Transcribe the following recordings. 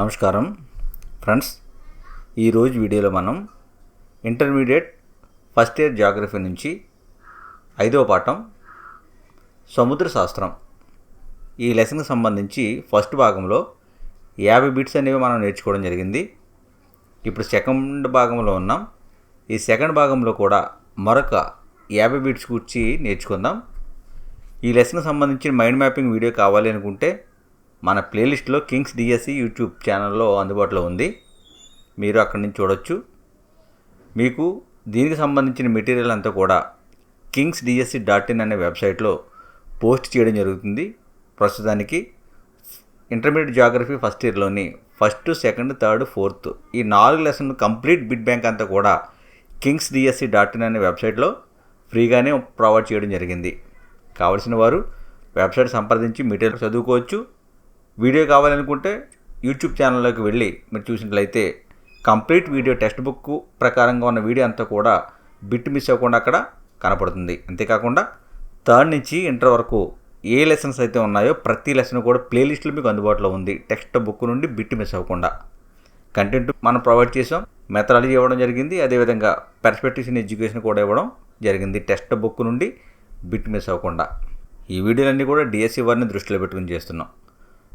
నమస్కారం. ఫ్రెండ్స్ ఈరోజు వీడియోలో మనం ఇంటర్మీడియట్ ఫస్ట్ ఇయర్ జాగ్రఫీ నుంచి ఐదవ పాఠం సముద్ర శాస్త్రం. ఈ లెసన్కి సంబంధించి ఫస్ట్ భాగంలో యాభై బిట్స్ అనేవి మనం నేర్చుకోవడం జరిగింది. ఇప్పుడు సెకండ్ భాగంలో ఉన్నాం. ఈ సెకండ్ భాగంలో కూడా మరొక యాభై బిట్స్ గురించి నేర్చుకుందాం. ఈ లెసన్కి సంబంధించిన మైండ్ మ్యాపింగ్ వీడియో కావాలి అనుకుంటే మన ప్లేలిస్ట్లో కింగ్స్ డిఎస్సి యూట్యూబ్ ఛానల్లో అందుబాటులో ఉంది. మీరు అక్కడి నుంచి చూడొచ్చు. మీకు దీనికి సంబంధించిన మెటీరియల్ అంతా కూడా కింగ్స్ డిఎస్సి డాట్ ఇన్ అనే వెబ్సైట్లో పోస్ట్ చేయడం జరుగుతుంది. ప్రస్తుతానికి ఇంటర్మీడియట్ జాగ్రఫీ ఫస్ట్ ఇయర్లోని ఫస్ట్ సెకండ్ థర్డ్ ఫోర్త్ ఈ నాలుగు లెసన్ కంప్లీట్ బిడ్ బ్యాంక్ అంతా కూడా కింగ్స్ డిఎస్సి డాట్ ఇన్ అనే వెబ్సైట్లో ఫ్రీగానే ప్రొవైడ్ చేయడం జరిగింది. కావలసిన వారు వెబ్సైట్ సంప్రదించి మెటీరియల్ చదువుకోవచ్చు. వీడియో కావాలనుకుంటే యూట్యూబ్ ఛానల్లోకి వెళ్ళి మీరు చూసినట్లయితే కంప్లీట్ వీడియో టెక్స్ట్ బుక్ ప్రకారంగా ఉన్న వీడియో అంతా కూడా బిట్ మిస్ అవ్వకుండా అక్కడ కనపడుతుంది. అంతేకాకుండా థర్డ్ నుంచి ఇంటర్ వరకు ఏ లెసన్స్ అయితే ఉన్నాయో ప్రతి లెసన్ కూడా ప్లేలిస్ట్లో మీకు అందుబాటులో ఉంది. టెక్స్ట్ బుక్ నుండి బిట్ మిస్ అవ్వకుండా. కంటెంట్ మనం ప్రొవైడ్ చేసాం. మెథడాలజీ ఇవ్వడం జరిగింది. అదేవిధంగా పెర్స్పెక్టివ్స్ ఇన్ ఎడ్యుకేషన్ కూడా ఇవ్వడం జరిగింది. టెక్స్ట్ బుక్ నుండి బిట్ మిస్ అవ్వకుండా. ఈ వీడియోలన్నీ కూడా డిఎస్సి వారిని దృష్టిలో పెట్టుకుని చేస్తున్నాం.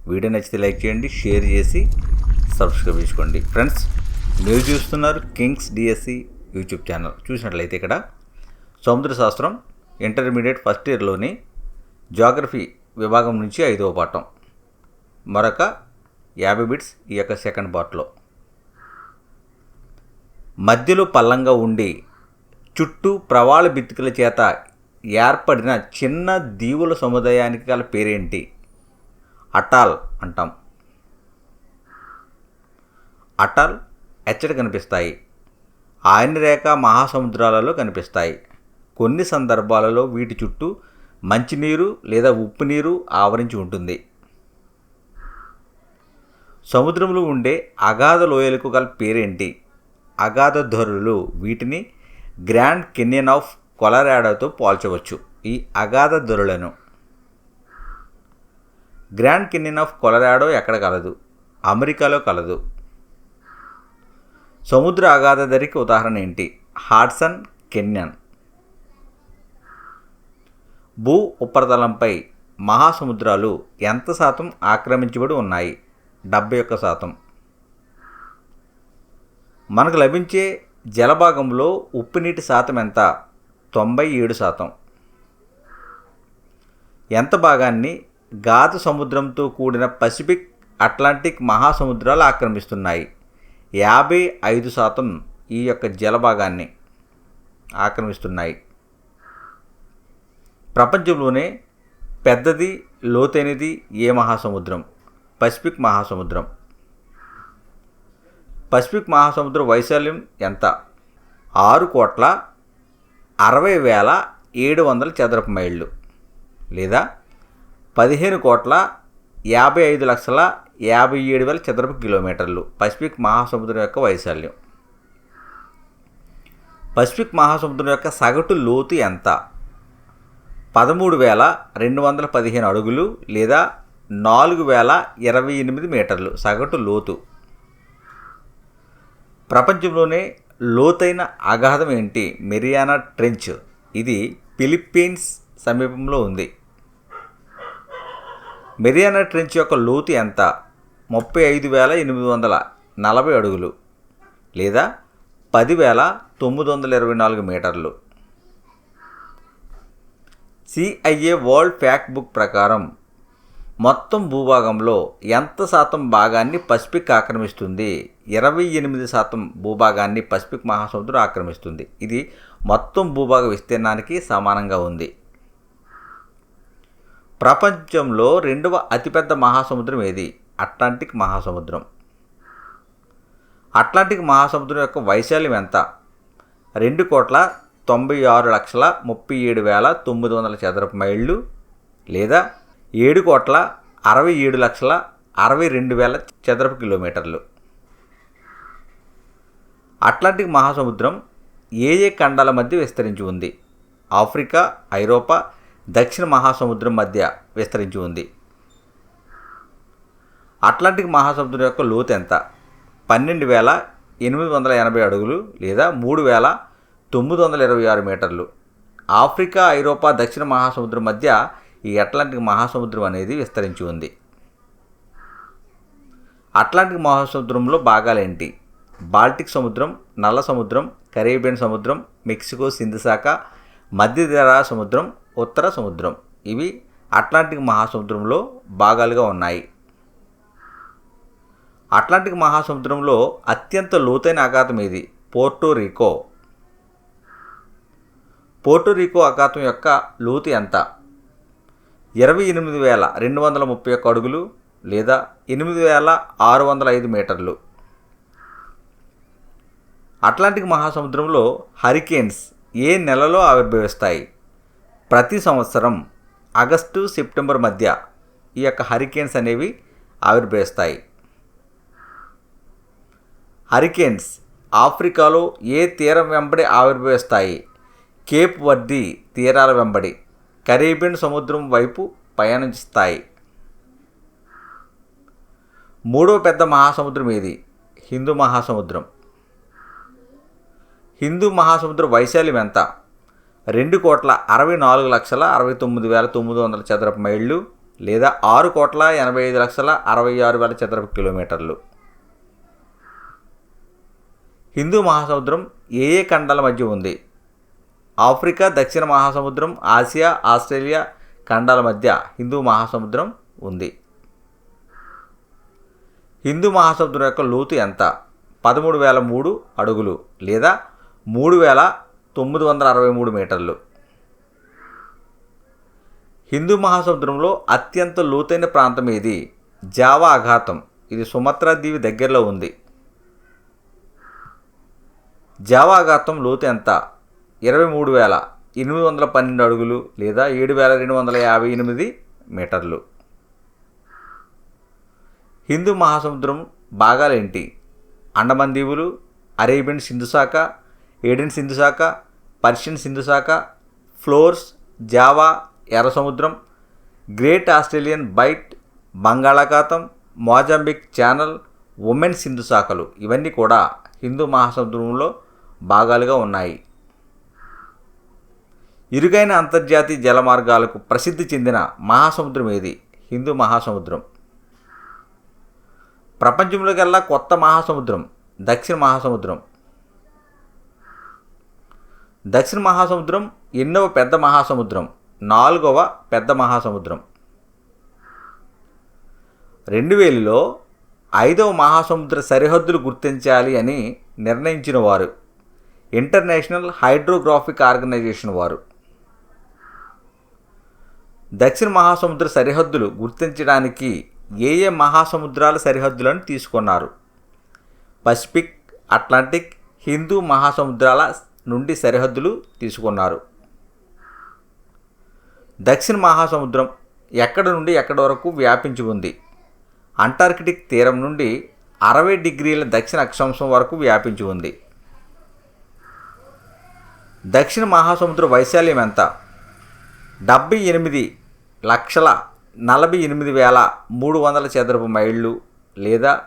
వీడియో నచ్చితే లైక్ చేయండి షేర్ చేసి సబ్స్క్రైబ్ చేసుకోండి. ఫ్రెండ్స్ మీరు చూస్తున్నారు కింగ్స్ డిఎస్సి యూట్యూబ్ ఛానల్. చూసినట్లయితే ఇక్కడ సముద్ర శాస్త్రం ఇంటర్మీడియట్ ఫస్ట్ ఇయర్లోని జాగ్రఫీ విభాగం నుంచి ఐదవ పాఠం. మరొక యాభై బిట్స్ ఈ యొక్క సెకండ్ పార్ట్లో. మధ్యలో పల్లంగా ఉండి చుట్టూ ప్రవాళ బిత్తికల చేత ఏర్పడిన చిన్న దీవుల సముదాయానికి గల పేరేంటి? అటాల్ అంటాం. అటాల్ ఎచ్చట కనిపిస్తాయి. ఆయన రేఖ మహాసముద్రాలలో కనిపిస్తాయి. కొన్ని సందర్భాలలో వీటి చుట్టూ మంచినీరు లేదా ఉప్పు నీరు ఆవరించి ఉంటుంది. సముద్రంలో ఉండే అగాధ లోయలకు గల పేరేంటి? అగాధ ధరులు వీటిని గ్రాండ్ కెన్యన్ ఆఫ్ కొలరాడోతో పోల్చవచ్చు. ఈ అగాధ ధరులను గ్రాండ్ కెన్యన్ ఆఫ్ కొలరాడో ఎక్కడ కలదు? అమెరికాలో కలదు. సముద్ర అగాధ ధరికి ఉదాహరణ ఏంటి? Hudson canyon. భూ ఉపరితలంపై మహాసముద్రాలు ఎంత శాతం ఆక్రమించబడి ఉన్నాయి? డెబ్బై ఒక్క శాతం. మనకు లభించే జలభాగంలో ఉప్పు నీటి శాతం ఎంత? తొంభై ఏడు శాతం. ఎంత భాగాన్ని గాత సముద్రంతో కూడిన పసిఫిక్ అట్లాంటిక్ మహాసముద్రాలు ఆక్రమిస్తున్నాయి. యాభై ఐదు శాతం ఈ యొక్క జలభాగాన్ని ఆక్రమిస్తున్నాయి. ప్రపంచంలోనే పెద్దది లోతైనది ఏ మహాసముద్రం? పసిఫిక్ మహాసముద్రం. పసిఫిక్ మహాసముద్రం వైశాల్యం ఎంత? ఆరు కోట్ల అరవై వేల ఏడు వందల చదరపు మైళ్ళు. లేదా పదిహేను కోట్ల యాభై ఐదు లక్షల యాభై ఏడు వేల చదరపు కిలోమీటర్లు పసిఫిక్ మహాసముద్రం యొక్క వైశాల్యం. పసిఫిక్ మహాసముద్రం యొక్క సగటు లోతు ఎంత? పదమూడు వేల రెండు వందల పదిహేను అడుగులు లేదా నాలుగు వేల ఇరవై ఎనిమిది మీటర్లు సగటు లోతు. ప్రపంచంలోనే లోతైన అగాధం ఏంటి? Mariana trench. ఇది ఫిలిప్పీన్స్ సమీపంలో ఉంది. మెరియానా ట్రెంచ్ యొక్క లోతు ఎంత? ముప్పై ఐదు వేల ఎనిమిది వందల నలభై అడుగులు లేదా పదివేల తొమ్మిది వందల ఇరవై నాలుగు మీటర్లు. సిఐఏ వరల్డ్ ఫ్యాక్ట్ బుక్ ప్రకారం మొత్తం భూభాగంలో ఎంత శాతం భాగాన్ని పసిఫిక్ ఆక్రమిస్తుంది? ఇరవై ఎనిమిది శాతం భూభాగాన్ని పసిఫిక్ మహాసముద్రం ఆక్రమిస్తుంది. ఇది మొత్తం భూభాగ విస్తీర్ణానికి సమానంగా ఉంది. ప్రపంచంలో రెండవ అతిపెద్ద మహాసముద్రం ఏది? అట్లాంటిక్ మహాసముద్రం. అట్లాంటిక్ మహాసముద్రం యొక్క వైశాల్యం ఎంత? రెండు కోట్ల తొంభై ఆరు లక్షల ముప్పై ఏడు వేల తొమ్మిది వందల చదరపు మైళ్ళు లేదా ఏడు కోట్ల అరవై ఏడు లక్షల అరవై రెండు వేల చదరపు కిలోమీటర్లు. అట్లాంటిక్ మహాసముద్రం ఏ ఏ ఖండాల మధ్య విస్తరించి ఉంది? ఆఫ్రికా ఐరోపా దక్షిణ మహాసముద్రం మధ్య విస్తరించి ఉంది. అట్లాంటిక్ మహాసముద్రం యొక్క లోతు ఎంత? పన్నెండు వేల ఎనిమిది వందల ఎనభై అడుగులు లేదా మూడు వేల తొమ్మిది వందల ఇరవై ఆరు మీటర్లు. ఆఫ్రికా ఐరోపా దక్షిణ మహాసముద్రం మధ్య ఈ అట్లాంటిక్ మహాసముద్రం అనేది విస్తరించి ఉంది. అట్లాంటిక్ మహాసముద్రంలో భాగాలేంటి బాల్టిక్ సముద్రం నల్ల సముద్రం కరేబియన్ సముద్రం మెక్సికో సింధుశాఖ మధ్యధరా సముద్రం ఉత్తర సముద్రం. ఇవి అట్లాంటిక్ మహాసముద్రంలో భాగాలుగా ఉన్నాయి. అట్లాంటిక్ మహాసముద్రంలో అత్యంత లోతైన అఖాతం ఇది పోర్టో రికో. పోర్టో అఖాతం యొక్క లోతు ఎంత? ఇరవై ఎనిమిది వేల రెండు వందల ముప్పై ఒక్క అడుగులు లేదా ఎనిమిది వేల ఆరు వందల ఐదు మీటర్లు. అట్లాంటిక్ మహాసముద్రంలో హరికేన్స్ ఏ నెలలో ఆవిర్భవిస్తాయి? ప్రతి సంవత్సరం ఆగస్టు సెప్టెంబర్ మధ్య ఈ యొక్క హరికేన్స్ అనేవి ఆవిర్భవిస్తాయి. హరికేన్స్ ఆఫ్రికాలో ఏ తీరం వెంబడి ఆవిర్భవిస్తాయి? కేప్ వర్ది తీరాల వెంబడి కరేబియన్ సముద్రం వైపు పయనిస్తాయి మూడవ పెద్ద మహాసముద్రం ఏది? హిందూ మహాసముద్రం. హిందూ మహాసముద్ర వైశాల్యం ఎంత? రెండు కోట్ల అరవై నాలుగు లక్షల అరవై తొమ్మిది వేల తొమ్మిది వందల చదరపు మైళ్ళు లేదా ఆరు కోట్ల ఎనభై ఐదు లక్షల అరవై ఆరు వేల చదరపు కిలోమీటర్లు. హిందూ మహాసముద్రం ఏ ఏ ఖండాల మధ్య ఉంది? ఆఫ్రికా దక్షిణ మహాసముద్రం ఆసియా ఆస్ట్రేలియా ఖండాల మధ్య హిందూ మహాసముద్రం ఉంది. హిందూ మహాసముద్రం యొక్క లోతు ఎంత? పదమూడు వేల మూడు అడుగులు లేదా మూడు వేల తొమ్మిది వందల అరవై మూడు మీటర్లు. హిందూ మహాసముద్రంలో అత్యంత లోతైన ప్రాంతం ఇది జావా అఘాతం ఇది సుమత్రా దీవి దగ్గరలో ఉంది. జావా అఘాతం లోతు ఎంత? ఇరవై మూడు వేల ఎనిమిది వందల పన్నెండు అడుగులు లేదా ఏడు వేల రెండు వందల యాభై ఎనిమిది మీటర్లు. హిందూ మహాసముద్రం భాగాలేంటి అండమాన్ దీవులు అరేబియన్ సింధుశాఖ ఏడెన్ సింధుశాఖ పర్షియన్ సింధు శాఖ ఫ్లోర్స్ జావా ఎర్ర సముద్రం గ్రేట్ ఆస్ట్రేలియన్ బైట్ బంగాళాఖాతం మోజాంబిక్ ఛానల్ ఉమెన్ సింధు శాఖలు. ఇవన్నీ కూడా హిందూ మహాసముద్రంలో భాగాలుగా ఉన్నాయి. ఇరుగైన అంతర్జాతీయ జల మార్గాలకు ప్రసిద్ధి చెందిన మహాసముద్రం ఏది? హిందూ మహాసముద్రం. ప్రపంచంలోకెల్లా కొత్త మహాసముద్రం దక్షిణ మహాసముద్రం. దక్షిణ మహాసముద్రం ఎన్నవ పెద్ద మహాసముద్రం నాలుగవ పెద్ద మహాసముద్రం. రెండు వేలలో ఐదవ మహాసముద్ర సరిహద్దులు గుర్తించాలి అని నిర్ణయించిన వారు. ఇంటర్నేషనల్ హైడ్రోగ్రాఫిక్ ఆర్గనైజేషన్ వారు. దక్షిణ మహాసముద్ర సరిహద్దులు గుర్తించడానికి ఏ ఏ మహాసముద్రాల సరిహద్దులను తీసుకున్నారు? పసిఫిక్ అట్లాంటిక్ హిందూ మహాసముద్రాల నుండి సరిహద్దులు తీసుకున్నారు. దక్షిణ మహాసముద్రం ఎక్కడ నుండి ఎక్కడి వరకు వ్యాపించి ఉంది? అంటార్కిటిక్ తీరం నుండి అరవై డిగ్రీల దక్షిణ అక్షాంశం వరకు వ్యాపించి ఉంది. దక్షిణ మహాసముద్ర వైశాల్యం ఎంత? డెబ్బై ఎనిమిది లక్షల నలభై ఎనిమిది వేల మూడు వందల చదరపు మైళ్ళు లేదా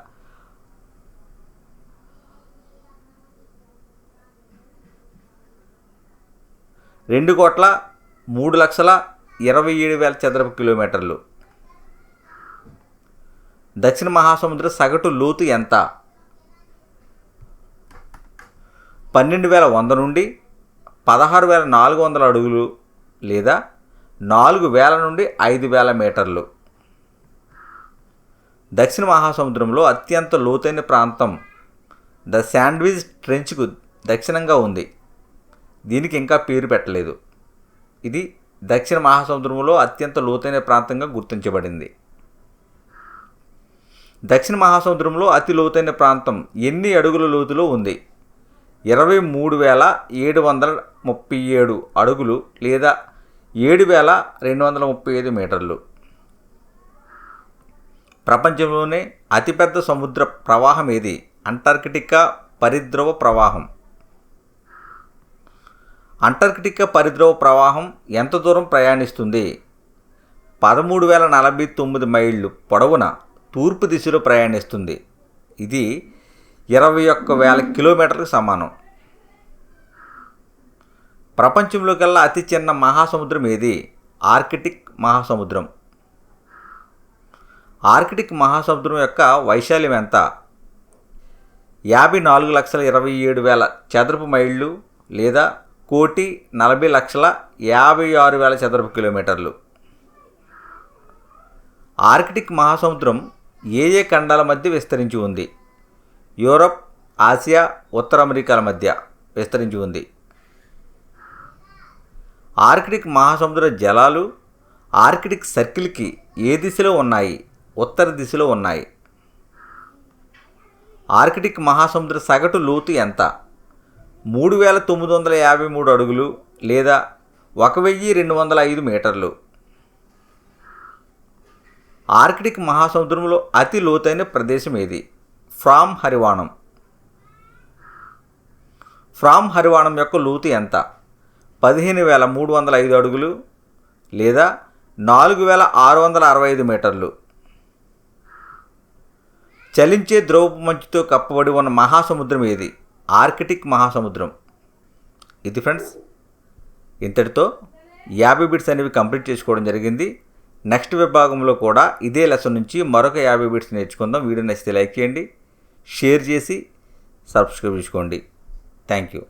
రెండు కోట్ల మూడు లక్షల ఇరవై ఏడు వేల చదరపు కిలోమీటర్లు. దక్షిణ మహాసముద్ర సగటు లోతు ఎంత? పన్నెండు వేల వంద నుండి పదహారు వేల నాలుగు వందల అడుగులు లేదా నాలుగు వేల నుండి ఐదు వేల మీటర్లు. దక్షిణ మహాసముద్రంలో అత్యంత లోతైన ప్రాంతం ద శాండ్విచ్ ట్రెంచ్కు దక్షిణంగా ఉంది. దీనికి ఇంకా పేరు పెట్టలేదు. ఇది దక్షిణ మహాసముద్రంలో అత్యంత లోతైన ప్రాంతంగా గుర్తించబడింది. దక్షిణ మహాసముద్రంలో అతి లోతైన ప్రాంతం ఎన్ని అడుగుల లోతులో ఉంది? ఇరవై మూడు వేల ఏడు వందల ముప్పై ఏడు అడుగులు లేదా ఏడు వేల రెండు వందల ముప్పై ఐదు మీటర్లు. ప్రపంచంలోనే అతిపెద్ద సముద్ర ప్రవాహం ఏది? అంటార్కిటికా పరిద్రవ ప్రవాహం. అంటార్కిటికా పరిద్రవ ప్రవాహం ఎంత దూరం ప్రయాణిస్తుంది? పదమూడు వేల నలభై తొమ్మిది మైళ్ళు పొడవున తూర్పు దిశలో ప్రయాణిస్తుంది. ఇది ఇరవై ఒక్క వేల కిలోమీటర్లకు సమానం. ప్రపంచంలోకెల్లా అతి చిన్న మహాసముద్రం ఏది? ఆర్కిటిక్ మహాసముద్రం. ఆర్కిటిక్ మహాసముద్రం యొక్క వైశాల్యం ఎంత? యాభై నాలుగు లక్షల ఇరవై ఏడు వేల చదరపు మైళ్ళు లేదా కోటి నలభై లక్షల యాభై ఆరు వేల చదరపు కిలోమీటర్లు. ఆర్కిటిక్ మహాసముద్రం ఏ ఏ ఖండాల మధ్య విస్తరించి ఉంది? యూరప్ ఆసియా ఉత్తర అమెరికాల మధ్య విస్తరించి ఉంది. ఆర్కిటిక్ మహాసముద్ర జలాలు ఆర్కిటిక్ సర్కిల్కి ఏ దిశలో ఉన్నాయి? ఉత్తర దిశలో ఉన్నాయి. ఆర్కిటిక్ మహాసముద్ర సగటు లోతు ఎంత? మూడు వేల తొమ్మిది వందల యాభై మూడు అడుగులు లేదా ఒక వెయ్యి రెండు వందల ఐదు మీటర్లు. ఆర్కిటిక్ మహాసముద్రంలో అతి లోతైన ప్రదేశం ఏది? ఫ్రామ్ హరివాణం. ఫ్రామ్ హరివాణం యొక్క లోతు ఎంత? పదిహేను వేల మూడు వందల ఐదు అడుగులు లేదా నాలుగు వేల ఆరు వందల అరవై ఐదు మీటర్లు. చలించే ద్రవపు మంచుతో కప్పబడి ఉన్న మహాసముద్రం ఏది? ఆర్కిటిక్ మహాసముద్రం. ఇది ఫ్రెండ్స్ ఇంతటితో యాభై బిట్స్ అనేవి కంప్లీట్ చేసుకోవడం జరిగింది. నెక్స్ట్ విభాగంలో కూడా ఇదే లెసన్ నుంచి మరొక యాభై బిట్స్ నేర్చుకుందాం. వీడియో నచ్చితే లైక్ చేయండి షేర్ చేసి సబ్స్క్రైబ్ చేసుకోండి. Thank you.